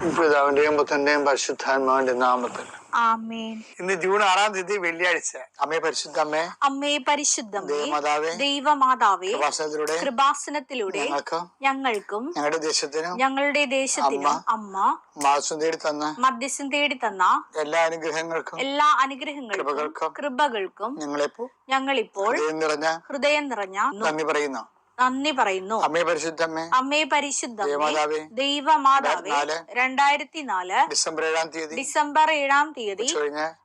പിതാവിന്റെയും പുത്രന്റെയും പരിശുദ്ധാത്മാവിന്റെ നാമത്തിൽ. ആമേൻ. ഇന്ന് ജൂൺ ആറാം തീയതി വെള്ളിയാഴ്ച. അമ്മേ പരിശുദ്ധ അമ്മേ അമ്മേ പരിശുദ്ധമേ ദേവമാതാവേ ദൈവമാതാവേ കൃപാസനത്തിലൂടെ കൃപാസനത്തിലൂടെ ഞങ്ങൾക്കും ഞങ്ങളുടെ ദേശത്തിനും ഞങ്ങളുടെ ദേശത്തിനും അമ്മ മാസം തേടി തന്ന മധ്യസ്ഥം തേടി തന്ന എല്ലാ അനുഗ്രഹങ്ങൾക്കും എല്ലാ അനുഗ്രഹങ്ങൾക്കും കൃപകൾക്കും കൃപകൾക്കും ഞങ്ങളിപ്പോ ഞങ്ങളിപ്പോൾ ഹൃദയം നിറഞ്ഞ ഹൃദയം നിറഞ്ഞ നന്ദി പറയുന്നു. നന്ദി പറയുന്നു. അമ്മേ പരിശുദ്ധ അമ്മേ പരിശുദ്ധ ദൈവമാതാവ്. രണ്ടായിരത്തി നാല് ഡിസംബർ ഏഴാം തീയതി. ഡിസംബർ ഏഴാം തീയതി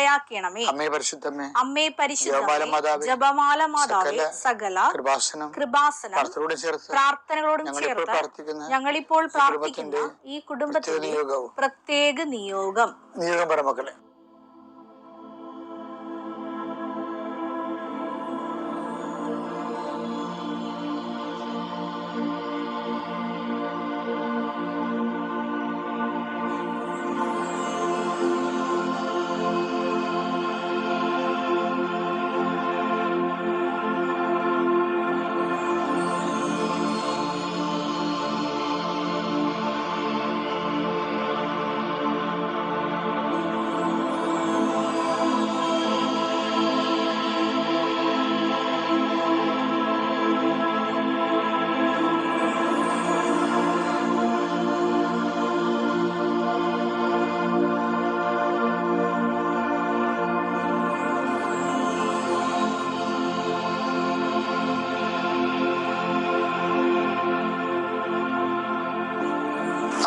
ഇടയാക്കണമേ. അമ്മേ പരിശുദ്ധമേ അമ്മേ പരിശുദ്ധമേ ജപമാല മാതാവേ സകല കൃപാസനം കൃപാസനം പ്രാർത്ഥനകളോടും ചേർത്ത് ഞങ്ങളിപ്പോൾ പ്രാർത്ഥിക്കുന്ന ഈ കുടുംബത്തിന്റെ പ്രത്യേക പ്രത്യേക നിയോഗം. നിയോഗം പറ മക്കളെ.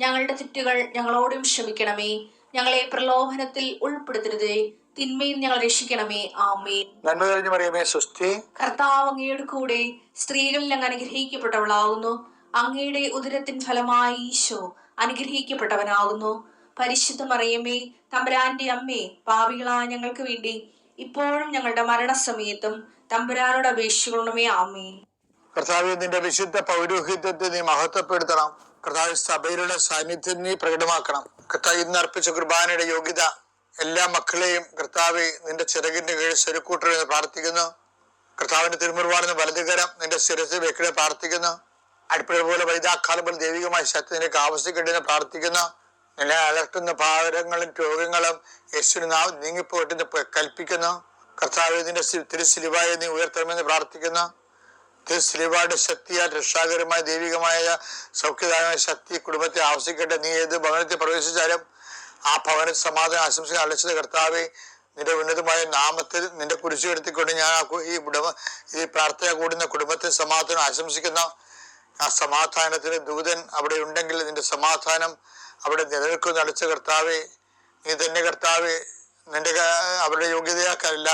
ഞങ്ങളുടെ തെറ്റുകൾ ഞങ്ങളോടും ക്ഷമിക്കണമേ. ഞങ്ങളെ പ്രലോഭനത്തിൽ ഉൾപ്പെടുത്തരുതേ. തിന്മയിൽ ഞങ്ങൾ രക്ഷിക്കണമേ. ആമേൻ. നന്മ കഴിഞ്ഞു പറയുമേ സുസ്ഥി കർത്താവ് അങ്ങയുടെ കൂടെ സ്ത്രീകളിൽ അങ്ങ് അനുഗ്രഹിക്കപ്പെട്ടവളാകുന്നു അങ്ങയുടെ ഉദരത്തിൻ ഫലമായി ഈശോ അനുഗ്രഹിക്കപ്പെട്ടവനാകുന്നു പരിശുദ്ധ മറിയമ്മേ തമ്പുരാന്റെ അമ്മേ പാവികളായ ഞങ്ങൾക്ക് വേണ്ടി ഇപ്പോഴും ഞങ്ങളുടെ മരണസമയത്തും തമ്പുരാനോട് അപേക്ഷിക്കണമേ. ആമേ കർത്താവ് നിന്റെ വിശുദ്ധ പൗരോഹിത്യത്തെ നീ മഹത്വപ്പെടുത്തണം. കർത്താവ് സഭയിലുള്ള സാന്നിധ്യം നീ പ്രകടമാക്കണം. കർത്താവ് ഇന്ന് അർപ്പിച്ച കുർബാനയുടെ യോഗ്യത എല്ലാ മക്കളെയും കർത്താവ് നിന്റെ ചിറകിന്റെ കീഴിൽ സ്വരുക്കൂട്ടരുന്ന് പ്രാർത്ഥിക്കുന്നു. കർത്താവിന്റെ തിരുമുറുവാണെന്ന് വലതുകരം നിന്റെ ശിരസ് വെക്കിടെ പ്രാർത്ഥിക്കുന്നു. അടുപ്പിഴ പോലെ വൈദാക്കാലം പോലെ ദൈവികമായ ശക്തി നിനക്ക് പ്രാർത്ഥിക്കുന്നു. നിന്നെ അലർത്തുന്ന ഭാരങ്ങളും രോഗങ്ങളും യേശുവിന് നാം നീങ്ങിപ്പോട്ടെന്ന് കൽപ്പിക്കുന്നു. കർത്താവ് നിന്റെ തിരുസിലിവായി നീ ഉയർത്തണമെന്ന് പ്രാർത്ഥിക്കുന്നു. തിരുസ്ലിവായുടെ ശക്തിയാൽ രക്ഷാകരമായ ദൈവികമായ സൗഖ്യദായമായ ശക്തി കുടുംബത്തെ ആവശ്യിക്കട്ടെ. നീ ഏത് ഭവനത്തിൽ പ്രവേശിച്ചാലും ആ ഭവനത്തിൽ സമാധാനം ആശംസിക്കാൻ അലച്ചത് കർത്താവെ നിന്റെ ഉന്നതമായ നാമത്തിൽ നിന്റെ കുരിശു എടുത്തിക്കൊണ്ട് ഞാൻ ഈ കുടുംബ ഈ പ്രാർത്ഥന കൂടുന്ന കുടുംബത്തിൽ സമാധാനം ആശംസിക്കുന്ന ആ സമാധാനത്തിന് ദൂതൻ അവിടെ ഉണ്ടെങ്കിൽ നിന്റെ സമാധാനം അവിടെ നിലനിൽക്കുന്ന അലച്ച കർത്താവെ നീ തന്നെ കർത്താവെ നിന്റെ അവരുടെ യോഗ്യതയാക്കല്ല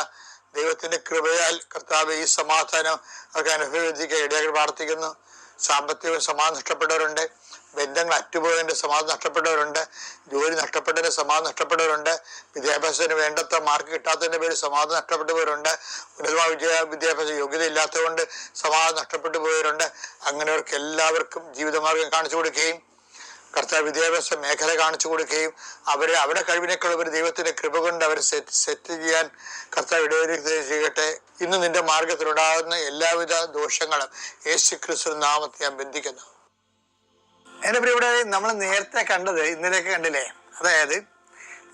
ദൈവത്തിന്റെ കൃപയാൽ കർത്താവ് ഈ സമാധാനം അവർക്ക് അനുഭവിക്കുക ഇടയാകൾ പ്രാർത്ഥിക്കുന്നു. സാമ്പത്തിക സമാധാനം നഷ്ടപ്പെട്ടവരുണ്ട്. ബന്ധങ്ങൾ അറ്റുപോയതിന്റെ സമാധാനം നഷ്ടപ്പെട്ടവരുണ്ട്. ജോലി നഷ്ടപ്പെട്ടതിന്റെ സമാധാനം നഷ്ടപ്പെട്ടവരുണ്ട്. വിദ്യാഭ്യാസത്തിന് വേണ്ടത്ര മാർക്ക് കിട്ടാത്തതിന്റെ പേര് സമാധാനം നഷ്ടപ്പെട്ടവരുണ്ട് ഉന്നതമായ വിദ്യാ വിദ്യാഭ്യാസ യോഗ്യത ഇല്ലാത്തതുകൊണ്ട് സമാധാനം നഷ്ടപ്പെട്ടു പോയവരുണ്ട് അങ്ങനെയവർക്ക് എല്ലാവർക്കും ജീവിതമാർഗം കാണിച്ചു കൊടുക്കുകയും കർത്താവ് വിദ്യാഭ്യാസ മേഖല കാണിച്ചു കൊടുക്കുകയും അവരെ അവരുടെ കഴിവിനേക്കാൾ ഒരു ദൈവത്തിന്റെ കൃപ കൊണ്ട് അവരെ സെറ്റ് സെറ്റ് ചെയ്യാൻ കർത്താവ് ഇടവരുത്തുകയും ചെയ്യട്ടെ. ഇന്ന് നിന്റെ മാർഗത്തിലുണ്ടാകുന്ന എല്ലാവിധ ദോഷങ്ങളും യേശു ക്രിസ്തു നാമത്തെ ഞാൻ ബന്ധിക്കുന്നു. എന്റെ ഇവിടെ നമ്മൾ നേരത്തെ കണ്ടത് ഇന്നലെയൊക്കെ കണ്ടില്ലേ? അതായത്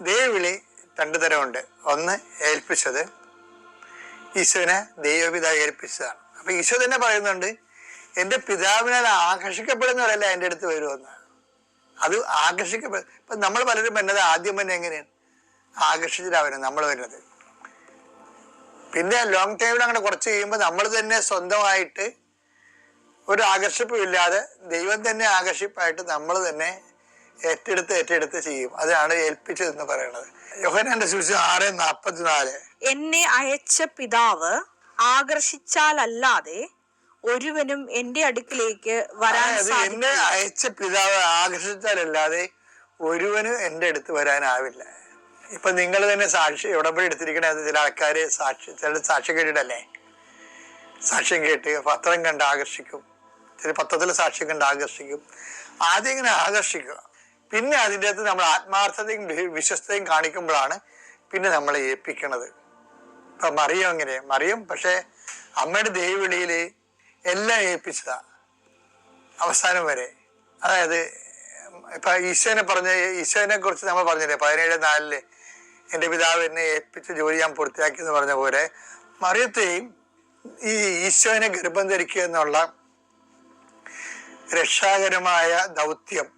ദൈവവിളി രണ്ടു തരമുണ്ട്. ഒന്ന് ഏൽപ്പിച്ചത് ഈശോനെ ദൈവപിതാവ് ഏൽപ്പിച്ചതാണ്. അപ്പൊ ഈശോ തന്നെ പറയുന്നുണ്ട് എന്റെ പിതാവിനാൽ ആകർഷിക്കപ്പെടുന്നവരല്ല എന്റെ അടുത്ത് വരുമെന്ന്. അത് ആകർഷിക്കപ്പെടും ഇപ്പം നമ്മൾ പലരും വരുന്നത് ആദ്യം തന്നെ എങ്ങനെയാണ്? ആകർഷിച്ചിട്ടാണ് നമ്മൾ വരുന്നത്. പിന്നെ ലോങ് ടൈമിൽ അങ്ങനെ കുറച്ച് കഴിയുമ്പോൾ നമ്മൾ തന്നെ സ്വന്തമായിട്ട് ഒരു ആകർഷിപ്പില്ലാതെ ദൈവം തന്നെ ആകർഷിപ്പായിട്ട് നമ്മൾ തന്നെ ഏറ്റെടുത്ത് ഏറ്റെടുത്ത് ചെയ്യും. അതാണ് ഏൽപ്പിച്ചതെന്ന് പറയുന്നത്. യോഹനാന്റെ സുവിശേഷം ആറ് നാൽപ്പത്തിനാല് എന്നെ അയച്ച പിതാവ് ആകർഷിച്ചാലല്ലാതെ ഒരുവനും എന്റെ അടുക്കിലേക്ക് വരാൻ അതായത് എന്നെ അയച്ച പിതാവ് ആകർഷിച്ചാലല്ലാതെ ഒരുവനും എന്റെ അടുത്ത് വരാനാവില്ല. ഇപ്പൊ നിങ്ങൾ തന്നെ സാക്ഷി ഉടമ്പടി എടുത്തിരിക്കണ? ചില ആൾക്കാര് സാക്ഷി ചില സാക്ഷ്യം കേട്ടിട്ടല്ലേ? സാക്ഷ്യം കേട്ട് പത്രം കണ്ട് ആകർഷിക്കും. ചില പത്രത്തിൽ സാക്ഷ്യം കണ്ട് ആകർഷിക്കും. ആദ്യം ഇങ്ങനെ ആകർഷിക്കുക. പിന്നെ അതിന്റെ അകത്ത് നമ്മൾ ആത്മാർത്ഥതയും വി- വിശ്വസ്തയും കാണിക്കുമ്പോഴാണ് പിന്നെ നമ്മളെ ഏൽപ്പിക്കണത്. ഇപ്പൊ മറിയം എങ്ങനെ മറിയം പക്ഷെ അമ്മയുടെ ദൈവവിളിയിൽ എല്ലാം ഏൽപ്പിച്ചതാ അവസാനം വരെ. അതായത് ഇപ്പൊ ഈശോനെ പറഞ്ഞ ഈശോനെ കുറിച്ച് നമ്മൾ പറഞ്ഞില്ലേ പതിനേഴ് നാലിൽ എന്റെ പിതാവ് എന്നെ ഏൽപ്പിച്ച ജോലി ഞാൻ പൂർത്തിയാക്കി എന്ന് പറഞ്ഞ പോലെ മറിയത്തെയും ഈ ഈശോനെ ഗർഭം ധരിക്കുക എന്നുള്ള രക്ഷാകരമായ ദൗത്യം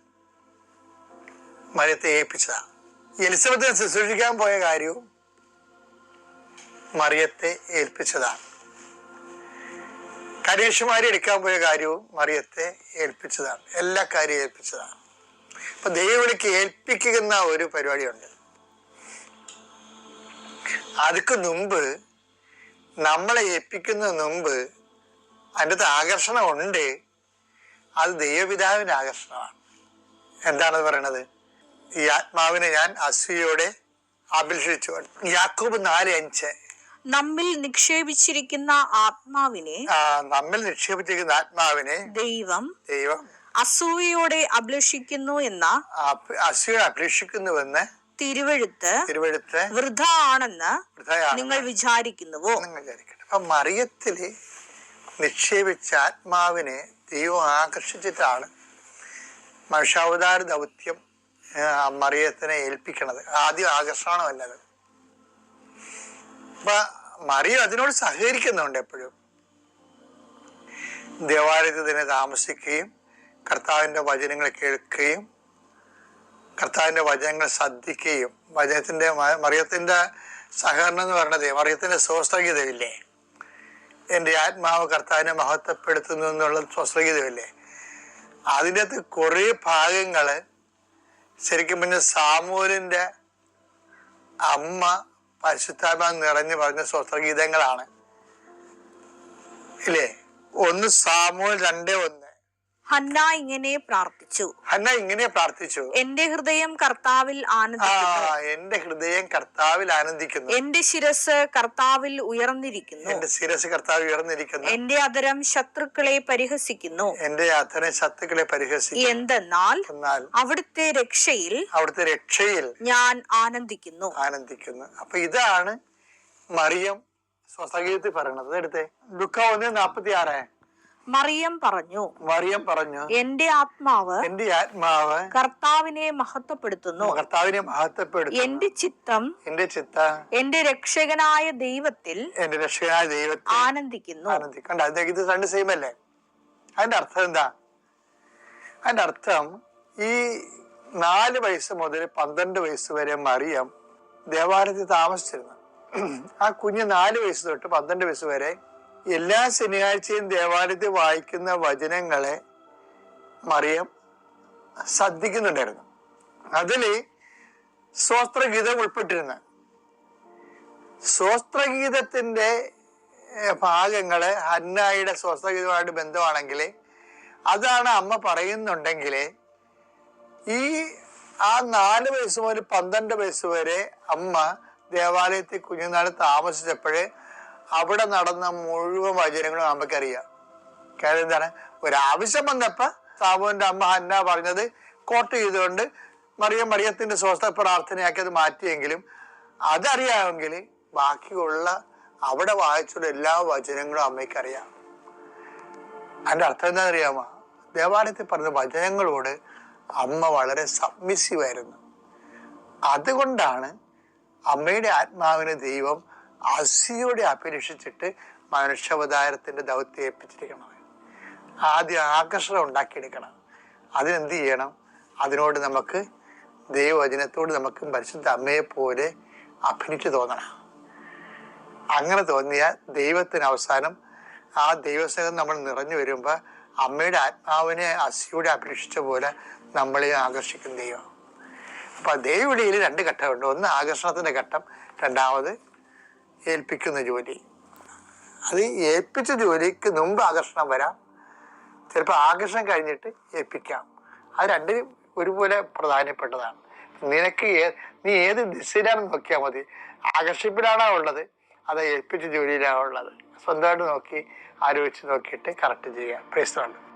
മറിയത്തെ ഏൽപ്പിച്ചതാണ് എലിസബത്തിനെ ശുശ്രൂഷിക്കാൻ പോയ കാര്യവും മറിയത്തെ ഏൽപ്പിച്ചതാണ് കനീഷുമാരി എടുക്കാൻ പോയ കാര്യവും മറിയത്തെ ഏൽപ്പിച്ചതാണ്. എല്ലാ കാര്യവും ഏൽപ്പിച്ചതാണ്. അപ്പൊ ദൈവവിളിക്ക് ഏൽപ്പിക്കുന്ന ഒരു പരിപാടിയുണ്ട്. അതിക്ക് മുമ്പ് നമ്മളെ ഏൽപ്പിക്കുന്നതിന് മുമ്പ് അതിന്റെ അകത്ത് ആകർഷണം ഉണ്ട് അത് ദൈവപിതാവിന്റെ ആകർഷണമാണ്. എന്താണത് പറയണത്? ഈ ആത്മാവിനെ ഞാൻ അസൂയോടെ അഭിലഷിച്ചു യാക്കൂബ് നാല് അഞ്ച്. നമ്മിൽ നിക്ഷേപിച്ചിരിക്കുന്ന ആത്മാവിനെ നമ്മിൽ നിക്ഷേപിച്ചിരിക്കുന്ന ആത്മാവിനെ ദൈവം ദൈവം അസൂയയോടെ അഭിലഷിക്കുന്നു എന്ന അസൂയ അപേക്ഷിക്കുന്നുവെന്ന് തിരുവഴുത്ത് തിരുവഴുത്ത് വൃഥ ആണെന്ന് നിങ്ങൾ വിചാരിക്കുന്നുവോ? അപ്പൊ മറിയത്തിൽ നിക്ഷേപിച്ച ആത്മാവിനെ ദൈവം ആകർഷിച്ചിട്ടാണ് മനുഷ്യാവതാര ദൗത്യം മറിയത്തിനെ ഏൽപ്പിക്കണത്. ആദ്യം ആകർഷണമല്ലത് അപ്പൊ മറിയം അതിനോട് സഹകരിക്കുന്നുണ്ട് എപ്പോഴും. ദേവാലയത്തിൽ തന്നെ താമസിക്കുകയും കർത്താവിന്റെ വചനങ്ങൾ കേൾക്കുകയും കർത്താവിന്റെ വചനങ്ങൾ ശ്രദ്ധിക്കുകയും വചനത്തിന്റെ മറിയത്തിന്റെ സഹകരണം എന്ന് പറഞ്ഞത് മറിയത്തിന്റെ സ്വസ്ഥഗീതമില്ലേ എന്റെ ആത്മാവ് കർത്താവിനെ മഹത്വപ്പെടുത്തുന്നു എന്നുള്ള സ്വസ്ഥഗീതമില്ലേ അതിന്റെ അകത്ത് കുറേ ഭാഗങ്ങൾ ശരിക്കും പിന്നെ സാമൂലിന്റെ അമ്മ പരിശുദ്ധാത്മ നിറഞ്ഞു പറഞ്ഞ സ്വസ്ത്രഗീതങ്ങളാണ് ഇല്ലേ? ഒന്ന് സാമൂഹ്യ രണ്ടേ ഒന്ന്. ഹന്ന ഇങ്ങനെ പ്രാർത്ഥിച്ചു. ഹന്ന ഇങ്ങനെ പ്രാർത്ഥിച്ചു. എന്റെ ഹൃദയം കർത്താവിൽ ആനന്ദിക്കുന്നു. എന്റെ ഹൃദയം കർത്താവിൽ ആനന്ദിക്കുന്നു. എന്റെ ശിരസ് കർത്താവിൽ ഉയർന്നിരിക്കുന്നു. എന്റെ ശിരസ് കർത്താവ് ഉയർന്നിരിക്കുന്നു. എന്റെ അതരം ശത്രുക്കളെ പരിഹസിക്കുന്നു. എന്റെ അതരം ശത്രുക്കളെ പരിഹസിക്കുന്നു. എന്തെന്നാൽ അവിടുത്തെ രക്ഷയിൽ അവിടുത്തെ രക്ഷയിൽ ഞാൻ ആനന്ദിക്കുന്നു. ആനന്ദിക്കുന്നു. അപ്പൊ ഇതാണ് മറിയം സ്വസംഗീതത്തിൽ പറയണത് എടുത്തേ ദുഃഖം ഒന്ന് നാപ്പത്തി ആറ് മറിയം പറഞ്ഞു. മറിയം പറഞ്ഞു. എന്റെ ആത്മാവ് എന്റെ ആത്മാവ് കർത്താവിനെ മഹത്വപ്പെടുത്തുന്നു. കർത്താവിനെ മഹത്വപ്പെടുത്തുന്നു. എന്റെ ചിത്തം എന്റെ ചിത്ത എന്റെ രക്ഷകനായ ദൈവത്തിൽ എന്റെ രക്ഷകനായ ദൈവത്തിൽ ആനന്ദിക്കുന്നു. ആനന്ദിക്കണ്ട ഇത് രണ്ട് സെയിം അല്ലേ? അതിന്റെ അർത്ഥം എന്താ? അതിന്റെ അർത്ഥം ഈ നാല് വയസ്സ് മുതൽ പന്ത്രണ്ട് വയസ്സ് വരെ മറിയം ദേവാലയത്തിൽ താമസിച്ചിരുന്നു. ആ കുഞ്ഞ് നാല് വയസ്സ് തൊട്ട് പന്ത്രണ്ട് വയസ്സ് വരെ എല്ലാ ശനിയാഴ്ചയും ദേവാലയത്തിൽ വായിക്കുന്ന വചനങ്ങളെ മറിയം ശ്രദ്ധിക്കുന്നുണ്ടായിരുന്നു. അതിൽ സ്വസ്ത്രഗീതം ഉൾപ്പെട്ടിരുന്ന. സ്വസ്ത്രഗീതത്തിന്റെ ഏഹ്, ഭാഗങ്ങൾ ഹന്നായുടെ സ്വസ്ത്രഗീതമായിട്ട് ബന്ധമാണെങ്കിൽ അതാണ് അമ്മ പറയുന്നുണ്ടെങ്കിൽ ഈ ആ നാല് വയസ്സ് മുതൽ പന്ത്രണ്ട് വയസ്സ് വരെ അമ്മ ദേവാലയത്തിൽ കുഞ്ഞുനാൾ താമസിച്ചപ്പോഴേ അവിടെ നടന്ന മുഴുവൻ വചനങ്ങളും അമ്മയ്ക്കറിയാം കാര്യം എന്താണ്? ഒരാവശ്യം വന്നപ്പോ സാബുവിന്റെ അമ്മ ഹന്ന പറഞ്ഞത് കോട്ട് ചെയ്തുകൊണ്ട് മറിയം മറിയത്തിന്റെ സ്വസ്ഥ പ്രാർത്ഥനയാക്കി അത് മാറ്റിയെങ്കിലും അതറിയാമെങ്കിൽ ബാക്കിയുള്ള അവിടെ വായിച്ചുള്ള എല്ലാ വചനങ്ങളും അമ്മയ്ക്കറിയാം. അതിന്റെ അർത്ഥം എന്താണെന്ന് അറിയാമോ ദേവാലയത്തിൽ പറഞ്ഞ വചനങ്ങളോട് അമ്മ വളരെ സബ്മിസീവ് ആയിരുന്നു അതുകൊണ്ടാണ് അമ്മയുടെ ആത്മാവിന് ദൈവം അസിയോടെ അപേക്ഷിച്ചിട്ട് മനുഷ്യാവതാരത്തിന്റെ ദൗത്യം ഏൽപ്പിച്ചിരിക്കണം. ആദ്യം ആകർഷണം ഉണ്ടാക്കിയെടുക്കണം. അതിനെന്ത് ചെയ്യണം? അതിനോട് നമുക്ക് ദൈവവചനത്തോട് നമുക്ക് പരിശുദ്ധ അമ്മയെ പോലെ അഭിനിച്ച് തോന്നണം. അങ്ങനെ തോന്നിയാൽ ദൈവത്തിന് അവസാനം ആ ദൈവസ്നേഹം നമ്മൾ നിറഞ്ഞു വരുമ്പോൾ അമ്മയുടെ ആത്മാവിനെ അസിയോടെ അപേക്ഷിച്ച പോലെ നമ്മളെ ആകർഷിക്കുന്ന ദൈവം. അപ്പൊ ദൈവവിളിയിൽ രണ്ട് ഘട്ടമുണ്ട്. ഒന്ന് ആകർഷണത്തിന്റെ ഘട്ടം രണ്ടാമത് ഏൽപ്പിക്കുന്ന ജോലി. അത് ഏൽപ്പിച്ച ജോലിക്ക് മുമ്പ് ആകർഷണം വരാം. ചിലപ്പോൾ ആകർഷണം കഴിഞ്ഞിട്ട് ഏൽപ്പിക്കാം. അത് രണ്ടിനും ഒരുപോലെ പ്രധാനപ്പെട്ടതാണ്. നിനക്ക് നീ ഏത് ദിശയിലാണെന്ന് നോക്കിയാൽ മതി. ആകർഷിപ്പിലാണോ ഉള്ളത്? അത് ഏൽപ്പിച്ച ജോലിയിലാണോ ഉള്ളത്? സ്വന്തമായിട്ട് നോക്കി ആലോചിച്ച് നോക്കിയിട്ട് കറക്റ്റ് ചെയ്യുക. പ്രശ്നമുണ്ട്